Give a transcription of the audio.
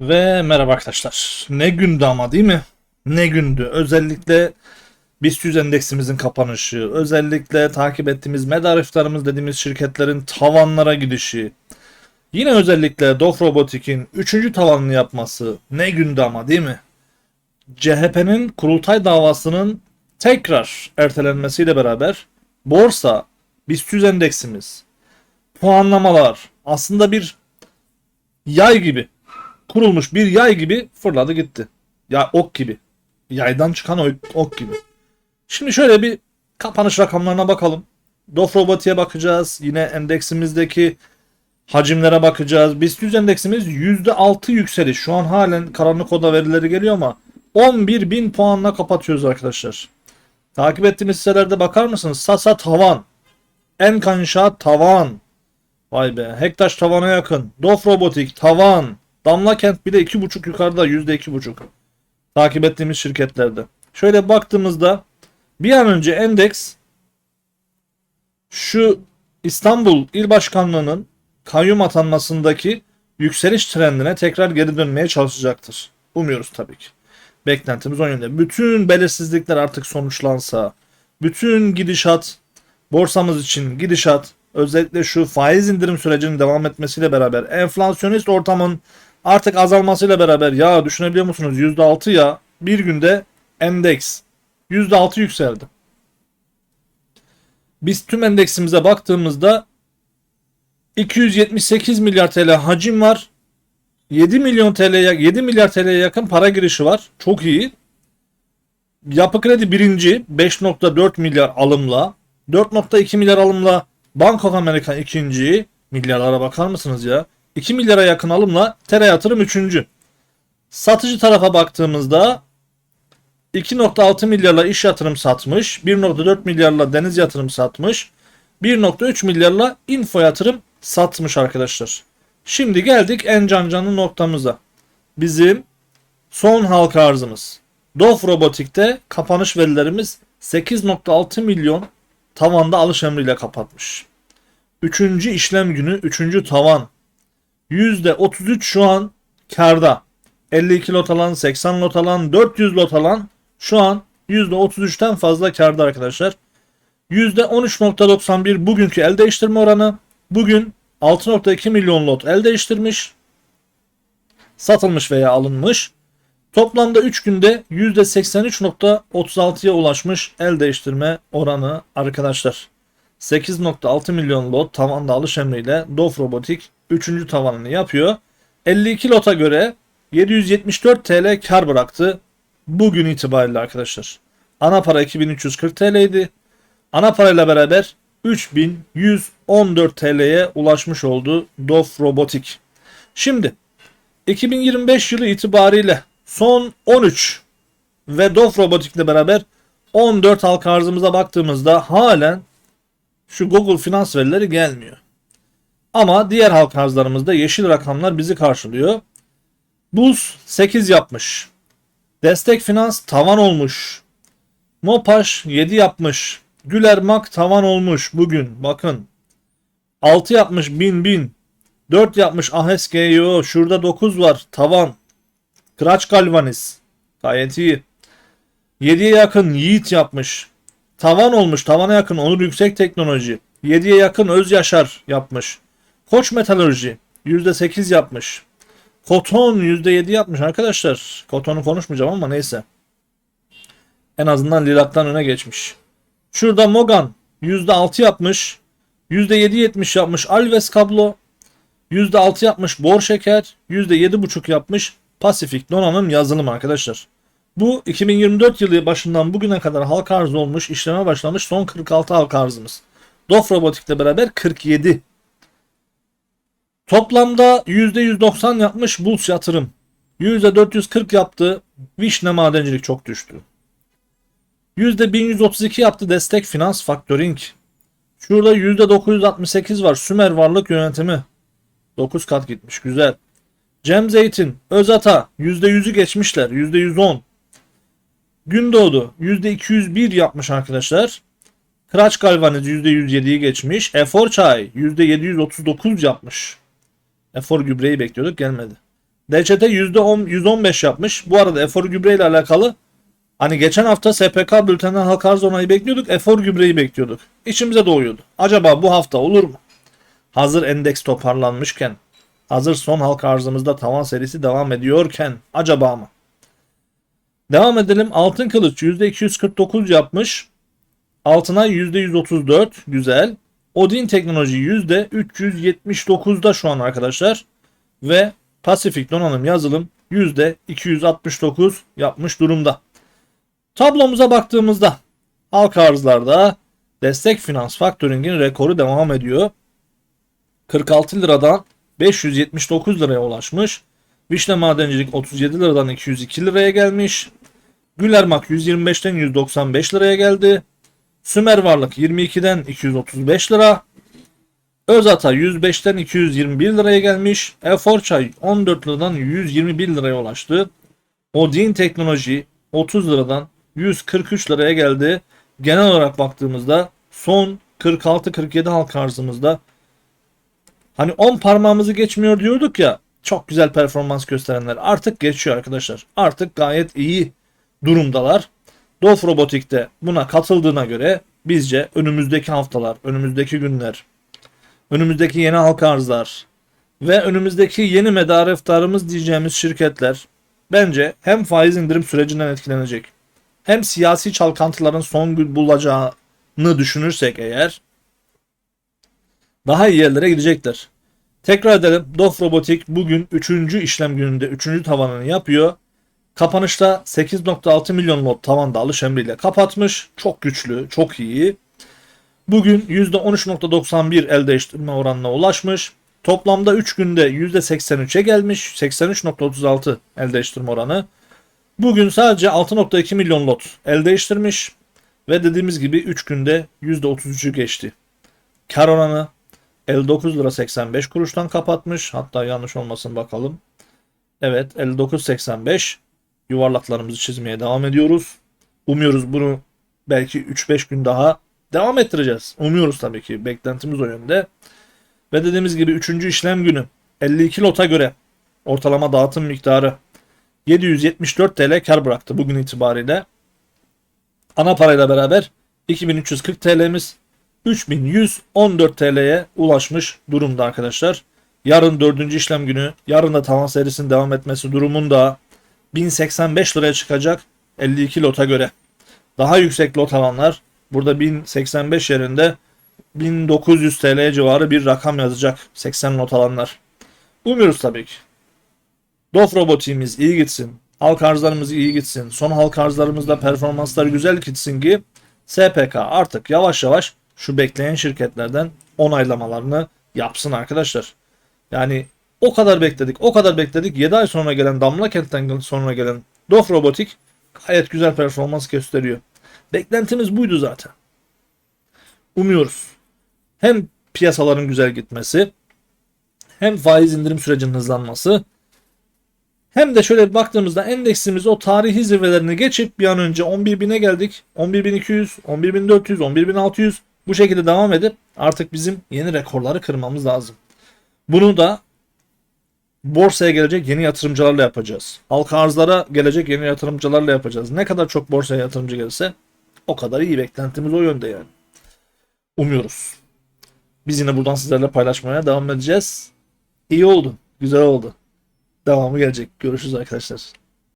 Ve merhaba arkadaşlar. Ne gündü ama değil mi? Ne gündü. Özellikle BIST 100 endeksimizin kapanışı, özellikle takip ettiğimiz medariftarımız dediğimiz şirketlerin tavanlara gidişi, yine özellikle Dof Robotik'in 3. tavanını yapması ne gündü ama değil mi? CHP'nin kurultay davasının tekrar ertelenmesiyle beraber borsa, BIST 100 endeksimiz, puanlamalar aslında bir yay gibi kurulmuş bir yay gibi fırladı gitti. Ya ok gibi. Yaydan çıkan ok, ok gibi. Şimdi şöyle bir kapanış rakamlarına bakalım. Dof Roboti'ye bakacağız. Yine endeksimizdeki hacimlere bakacağız. BIST 100 endeksimiz %6 yükseliş. Şu an halen karanlık oda verileri geliyor ama 11.000 puanla kapatıyoruz arkadaşlar. Takip ettiğimiz sitelerde bakar mısınız? Sasa tavan. Enka tavan. Vay be. Hektaş tavana yakın. Dof Robotik tavan. Damla Kent bir de 2.5 yukarıda %2.5. Takip ettiğimiz şirketlerde. Şöyle baktığımızda bir an önce endeks şu İstanbul İl Başkanlığı'nın kayyum atanmasındaki yükseliş trendine tekrar geri dönmeye çalışacaktır. Umuyoruz tabii ki. Beklentimiz o yönde. Bütün belirsizlikler artık sonuçlansa, bütün gidişat, borsamız için gidişat, özellikle şu faiz indirim sürecinin devam etmesiyle beraber enflasyonist ortamın artık azalmasıyla beraber ya düşünebiliyor musunuz %6 ya bir günde endeks %6 yükseldi. Biz tüm endeksimize baktığımızda 278 milyar TL hacim var. 7 milyon TL'ye 7 milyar TL'ye yakın para girişi var. Çok iyi. Yapı Kredi birinci 5.4 milyar alımla 4.2 milyar alımla Bank of America ikinci milyarlara bakar mısınız ya? 2 milyara yakın alımla Tere Yatırım 3. Satıcı tarafa baktığımızda 2.6 milyarla iş yatırım satmış, 1.4 milyarla deniz yatırım satmış, 1.3 milyarla info yatırım satmış arkadaşlar. Şimdi geldik en can canlı noktamıza. Bizim son halka arzımız. Dof Robotik'te kapanış verilerimiz 8.6 milyon tavanda alış emriyle kapatmış. Üçüncü işlem günü, üçüncü tavan. %33 şu an karda. 52 lot alan, 80 lot alan, 400 lot alan şu an %33'ten fazla karda arkadaşlar. %13.91 bugünkü el değiştirme oranı. Bugün 6.2 milyon lot el değiştirmiş. Satılmış veya alınmış. Toplamda 3 günde %83.36'ya ulaşmış el değiştirme oranı arkadaşlar. 8.6 milyon lot tavanda alış emriyle Dof Robotik 3. tavanını yapıyor. 52 lota göre 774 TL kar bıraktı bugün itibariyle arkadaşlar. Ana para 2340 TL idi. Ana parayla beraber 3114 TL'ye ulaşmış oldu Dof Robotik. Şimdi 2025 yılı itibariyle son 13 ve Dof Robotik ile beraber 14 halka arzımıza baktığımızda halen şu Google finans verileri gelmiyor. Ama diğer halka arzlarımızda yeşil rakamlar bizi karşılıyor. Buz 8 yapmış. Destek Finans tavan olmuş. Mopaş 7 yapmış. Güler Mak tavan olmuş bugün. Bakın. 6 yapmış bin bin. 4 yapmış AHSGO. Şurada 9 var. Tavan. Kıraç Galvanis. Gayet iyi. 7'ye yakın Yiğit yapmış. Tavan olmuş. Tavana yakın Onur Yüksek Teknoloji. 7'ye yakın Öz Yaşar yapmış. Koç Metalurji %8 yapmış. Koton %7 yapmış arkadaşlar. Koton'u konuşmayacağım ama neyse. En azından Lilat'tan öne geçmiş. Şurada Mogan %6 yapmış. %7 70 yapmış Alves kablo. %6 yapmış Bor Şeker. %7,5 yapmış Pasifik donanım yazılım arkadaşlar. Bu 2024 yılı başından bugüne kadar halka arz olmuş, işleme başlamış son 46 halka arzımız. Dof Robotik'le beraber 47. Toplamda %190 yapmış Bulls yatırım. %440 yaptı. Vişne madencilik çok düştü. %1132 yaptı destek finans faktöring. Şurada %968 var Sümer varlık yönetimi. 9 kat gitmiş güzel. Cem Zeytin, Özata %100'ü geçmişler. %110. Gündoğdu %201 yapmış arkadaşlar. Kıraç Galvaniz %107'yi geçmiş. Efor Çay %739 yapmış. Efor gübreyi bekliyorduk gelmedi. DÇT %10, %15 yapmış. Bu arada Efor gübre ile alakalı hani geçen hafta SPK bülteninden halka arz onayı bekliyorduk. Efor gübreyi bekliyorduk. İçimize doğuyordu. Acaba bu hafta olur mu? Hazır endeks toparlanmışken, hazır son halka arzımızda tavan serisi devam ediyorken acaba mı? Devam edelim. Altın kılıç %249 yapmış. Altına %134 güzel. Odin teknoloji %379'da şu an arkadaşlar. Ve Pasifik donanım yazılım %269 yapmış durumda. Tablomuza baktığımızda halka arzlarda destek finans faktöringin rekoru devam ediyor. 46 liradan 579 liraya ulaşmış. Vişne Madencilik 37 liradan 202 liraya gelmiş. Gülermak 125'ten 195 liraya geldi. Sümer Varlık 22'den 235 lira. Özata 105'ten 221 liraya gelmiş. Efor Çay 14 liradan 121 liraya ulaştı. Odin Teknoloji 30 liradan 143 liraya geldi. Genel olarak baktığımızda son 46-47 halka arzımızda hani 10 parmağımızı geçmiyor diyorduk ya çok güzel performans gösterenler artık geçiyor arkadaşlar. Artık gayet iyi durumdalar. Dof Robotik de buna katıldığına göre bizce önümüzdeki haftalar, önümüzdeki günler, önümüzdeki yeni halka arzlar ve önümüzdeki yeni medar iftarımız diyeceğimiz şirketler bence hem faiz indirim sürecinden etkilenecek hem siyasi çalkantıların son gün bulacağını düşünürsek eğer daha iyi yerlere gidecekler. Tekrar edelim. Dof Robotik bugün 3. işlem gününde 3. tavanını yapıyor. Kapanışta 8.6 milyon lot tavanda alış emriyle kapatmış. Çok güçlü, çok iyi. Bugün %13.91 el değiştirme oranına ulaşmış. Toplamda 3 günde %83'e gelmiş. 83.36 el değiştirme oranı. Bugün sadece 6.2 milyon lot el değiştirmiş. Ve dediğimiz gibi 3 günde %33'ü geçti. Kar oranı 59 lira 85 kuruştan kapatmış. Hatta yanlış olmasın bakalım. Evet 59.85 yuvarlaklarımızı çizmeye devam ediyoruz. Umuyoruz bunu belki 3-5 gün daha devam ettireceğiz. Umuyoruz tabii ki. Beklentimiz o yönde. Ve dediğimiz gibi 3. işlem günü 52 lota göre ortalama dağıtım miktarı 774 TL kar bıraktı bugün itibariyle. Ana parayla beraber 2340 TL'miz 3114 TL'ye ulaşmış durumda arkadaşlar. Yarın dördüncü işlem günü, yarın da tavan serisinin devam etmesi durumunda 1085 liraya çıkacak 52 lota göre. Daha yüksek lot alanlar burada 1085 yerinde 1900 TL civarı bir rakam yazacak 80 lot alanlar. Umuyoruz tabii ki. Dof robotiğimiz iyi gitsin. Halk arzlarımız iyi gitsin. Son halk arzlarımızda performanslar güzel gitsin ki SPK artık yavaş yavaş şu bekleyen şirketlerden onaylamalarını yapsın arkadaşlar. Yani o kadar bekledik, o kadar bekledik. 7 ay sonra gelen Damla Kent'ten sonra gelen Dof Robotik gayet güzel performans gösteriyor. Beklentimiz buydu zaten. Umuyoruz. Hem piyasaların güzel gitmesi, hem faiz indirim sürecinin hızlanması, hem de şöyle baktığımızda endeksimiz o tarihi zirvelerini geçip bir an önce 11.000'e geldik. 11.200, 11.400, 11.600 bu şekilde devam edip artık bizim yeni rekorları kırmamız lazım. Bunu da borsaya gelecek yeni yatırımcılarla yapacağız. Halka arzlara gelecek yeni yatırımcılarla yapacağız. Ne kadar çok borsaya yatırımcı gelirse o kadar iyi. Beklentimiz o yönde yani. Umuyoruz. Biz yine buradan sizlerle paylaşmaya devam edeceğiz. İyi oldu. Güzel oldu. Devamı gelecek. Görüşürüz arkadaşlar.